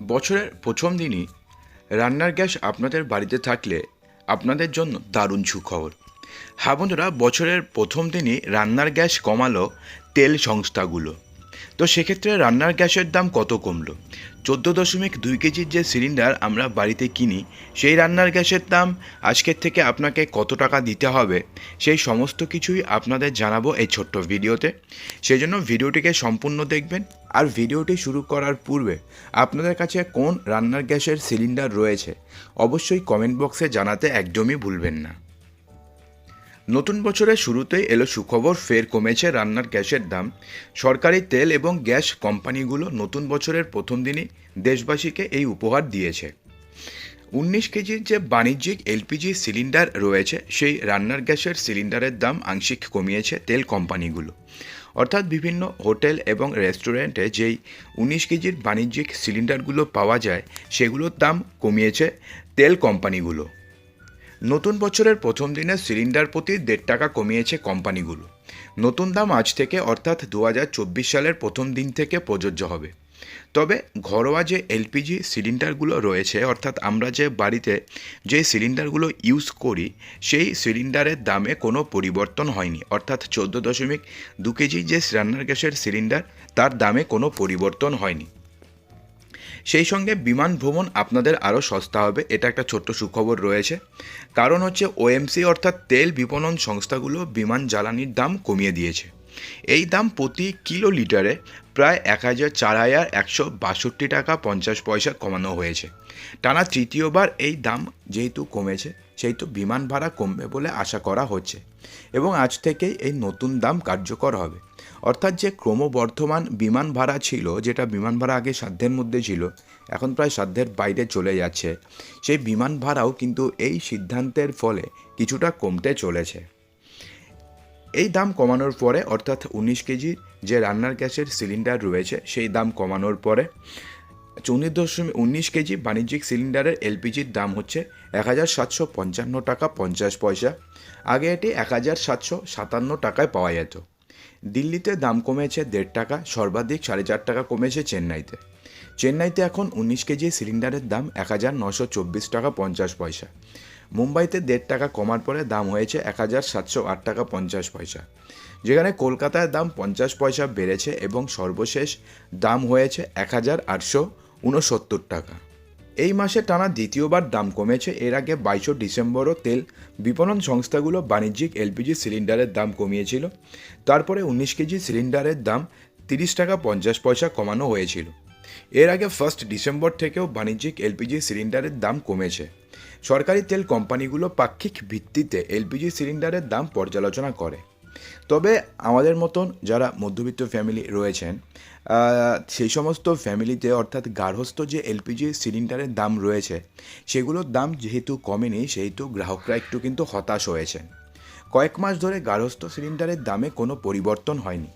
বছরের প্রথম দিনই রান্নার গ্যাস আপনাদের বাড়িতে থাকলে আপনাদের জন্য দারুণ সুখবর। হ্যাঁ বন্ধুরা, বছরের প্রথম দিনই রান্নার গ্যাস কমালো তেল সংস্থাগুলো। তো সেক্ষেত্রে রান্নার গ্যাসের দাম কত কমলো? চোদ্দ দশমিক দুই কেজির যে সিলিন্ডার আমরা বাড়িতে কিনি, সেই রান্নার গ্যাসের দাম আজকের থেকে আপনাকে কত টাকা দিতে হবে, সেই সমস্ত কিছুই আপনাদের জানাব এই ছোট্ট ভিডিওতে। সেই জন্য ভিডিওটিকে সম্পূর্ণ দেখবেন আর ভিডিওটি শুরু করার পূর্বে আপনাদের কাছে কোন রান্নার গ্যাসের সিলিন্ডার রয়েছে, অবশ্যই কমেন্ট বক্সে জানাতে একদমই ভুলবেন না। নতুন বছরের শুরুতেই এলো সুখবর, ফের কমেছে রান্নার গ্যাসের দাম। সরকারি তেল এবং গ্যাস কোম্পানিগুলো নতুন বছরের প্রথম দিনই দেশবাসীকে এই উপহার দিয়েছে। উনিশ কেজির যে বাণিজ্যিক এলপিজি সিলিন্ডার রয়েছে, সেই রান্নার গ্যাসের সিলিন্ডারের দাম আংশিক কমিয়েছে তেল কোম্পানিগুলো। অর্থাৎ বিভিন্ন হোটেল এবং রেস্টুরেন্টে যেই উনিশ কেজির বাণিজ্যিক সিলিন্ডারগুলো পাওয়া যায়, সেগুলোর দাম কমিয়েছে তেল কোম্পানিগুলো। নতুন বছরের প্রথম দিনে সিলিন্ডার প্রতি দেড় টাকা কমিয়েছে কোম্পানিগুলো। নতুন দাম আজ থেকে অর্থাৎ দু হাজার চব্বিশ সালের প্রথম দিন থেকে প্রযোজ্য হবে। তবে ঘরোয়া যে এলপিজি সিলিন্ডারগুলো রয়েছে, অর্থাৎ আমরা যে বাড়িতে যে সিলিন্ডারগুলো ইউজ করি, সেই সিলিন্ডারের দামে কোনো পরিবর্তন হয়নি। অর্থাৎ চোদ্দ দশমিক দু কেজি যে রান্নার গ্যাসের সিলিন্ডার, তার দামে কোনো পরিবর্তন হয়নি। সেই সঙ্গে বিমান ভ্রমণ আপনাদের আরও সস্তা হবে, এটা একটা ছোট্ট সুখবর রয়েছে। কারণ হচ্ছে ওএমসি অর্থাৎ তেল বিপণন সংস্থাগুলো বিমান জ্বালানির দাম কমিয়ে দিয়েছে। এই দাম প্রতি কিলো লিটারে প্রায় এক হাজার চার হাজার একশো বাষট্টি টাকা পঞ্চাশ পয়সা কমানো হয়েছে। টানা তৃতীয়বার এই দাম যেহেতু কমেছে, সেহেতু বিমান ভাড়া কমবে বলে আশা করা হচ্ছে এবং আজ থেকেই এই নতুন দাম কার্যকর হবে। অর্থাৎ যে ক্রমবর্ধমান বিমান ভাড়া ছিল, যেটা বিমান ভাড়া আগে সাধ্যের মধ্যে ছিল, এখন প্রায় সাধ্যের বাইরে চলে যাচ্ছে, সেই বিমান ভাড়াও কিন্তু এই সিদ্ধান্তের ফলে কিছুটা কমতে চলেছে। এই দাম কমানোর পরে, অর্থাৎ উনিশ কেজি যে রান্নার গ্যাসের সিলিন্ডার রয়েছে, সেই দাম কমানোর পরে চল্লিশ দশমিক উনিশ কেজি বাণিজ্যিক সিলিন্ডারের এলপিজির দাম হচ্ছে এক হাজার সাতশো পঞ্চান্ন টাকা পঞ্চাশ পয়সা। আগে এটি এক হাজার সাতশো সাতান্ন টাকায় পাওয়া যেত। দিল্লিতে দাম কমেছে দেড় টাকা, সর্বাধিক সাড়ে চার টাকা কমেছে চেন্নাইতে। চেন্নাইতে এখন উনিশ কেজি সিলিন্ডারের দাম এক হাজার নশো চব্বিশ টাকা পঞ্চাশ পয়সা। মুম্বাইতে দেড় টাকা কমার পরে দাম হয়েছে এক হাজার সাতশো আট টাকা পঞ্চাশ পয়সা। যেখানে কলকাতায় দাম পঞ্চাশ পয়সা বেড়েছে এবং সর্বশেষ দাম হয়েছে এক হাজার আটশো উনসত্তর টাকা। এই মাসে টানা দ্বিতীয়বার দাম কমেছে। এর আগে বাইশে ডিসেম্বরও তেল বিপণন সংস্থাগুলো বাণিজ্যিক এলপিজি সিলিন্ডারের দাম কমিয়েছিল। তারপরে উনিশ কেজি সিলিন্ডারের দাম তিরিশ টাকা পঞ্চাশ পয়সা কমানো হয়েছিল। এর আগে ফার্স্ট ডিসেম্বর থেকেও বাণিজ্যিক এলপিজি সিলিন্ডারের দাম কমেছে। সরকারি তেল কোম্পানিগুলো পাক্ষিক ভিত্তিতে এলপিজি সিলিন্ডারের দাম পর্যালোচনা করে। তবে আমাদের মতন যারা মধ্যবিত্ত ফ্যামিলি রয়েছেন সেই সমস্ত ফ্যামিলিতে অর্থাৎ গার্হস্থ যে এলপিজি সিলিন্ডারের দাম রয়েছে, সেগুলোর দাম যেহেতু কমেনি, সেহেতু গ্রাহকরা একটু কিন্তু হতাশ হয়েছেন। কয়েক মাস ধরে গার্হস্থ্য সিলিন্ডারের দামে কোনো পরিবর্তন হয়নি।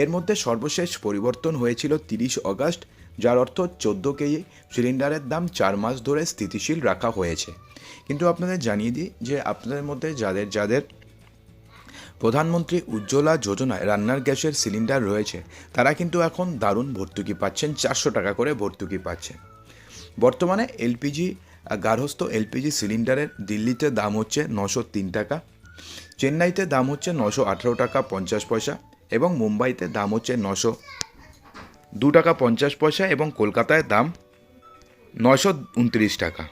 এর মধ্যে সর্বশেষ পরিবর্তন হয়েছিল তিরিশ অগাস্ট যার অর্থ চোদ্দ কেজি সিলিন্ডারের দাম চার মাস ধরে স্থিতিশীল রাখা হয়েছে। কিন্তু আপনাদের জানিয়ে দিই যে আপনাদের মধ্যে যাদের যাদের প্রধানমন্ত্রী উজ্জ্বলা যোজনায় রান্নার গ্যাসের সিলিন্ডার রয়েছে, তারা কিন্তু এখন দারুণ ভর্তুকি পাচ্ছেন, চারশো টাকা করে ভর্তুকি পাচ্ছেন। বর্তমানে এলপিজি, গার্হস্থ্য এলপিজি সিলিন্ডারের দিল্লিতে দাম হচ্ছে নশো তিন টাকা, চেন্নাইতে দাম হচ্ছে নশো আঠেরো টাকা পঞ্চাশ পয়সা এবং মুম্বাইতে দাম হচ্ছে নশো দু টাকা পঞ্চাশ পয়সা এবং কলকাতায় দাম নয়শো উনত্রিশ টাকা।